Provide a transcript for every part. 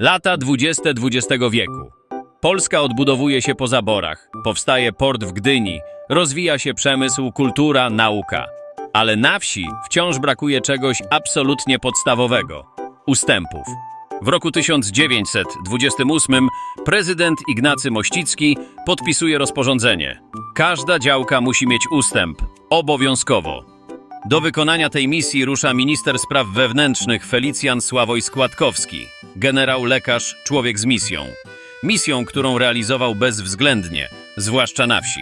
Lata 20 XX wieku. Polska odbudowuje się po zaborach, powstaje port w Gdyni, rozwija się przemysł, kultura, nauka. Ale na wsi wciąż brakuje czegoś absolutnie podstawowego ustępów. W roku 1928 prezydent Ignacy Mościcki podpisuje rozporządzenie. Każda działka musi mieć ustęp, obowiązkowo. Do wykonania tej misji rusza minister spraw wewnętrznych Felicjan Sławoj Składkowski, generał lekarz, człowiek z misją. Misją, którą realizował bezwzględnie, zwłaszcza na wsi.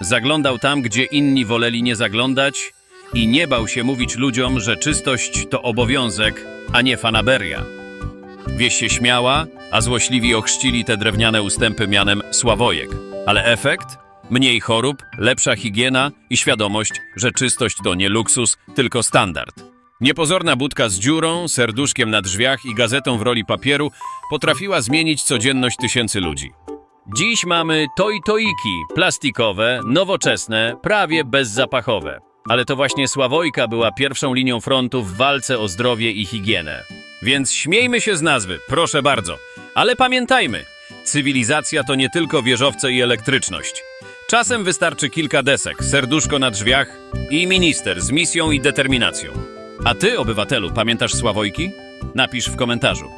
Zaglądał tam, gdzie inni woleli nie zaglądać i nie bał się mówić ludziom, że czystość to obowiązek, a nie fanaberia. Wieś się śmiała, a złośliwi ochrzcili te drewniane ustępy mianem Sławojek. Ale efekt? Mniej chorób, lepsza higiena i świadomość, że czystość to nie luksus, tylko standard. Niepozorna budka z dziurą, serduszkiem na drzwiach i gazetą w roli papieru potrafiła zmienić codzienność tysięcy ludzi. Dziś mamy toj-toiki, plastikowe, nowoczesne, prawie bezzapachowe. Ale to właśnie Sławojka była pierwszą linią frontu w walce o zdrowie i higienę. Więc śmiejmy się z nazwy, proszę bardzo. Ale pamiętajmy, cywilizacja to nie tylko wieżowce i elektryczność. Czasem wystarczy kilka desek, serduszko na drzwiach i minister z misją i determinacją. A ty, obywatelu, pamiętasz Sławojki? Napisz w komentarzu.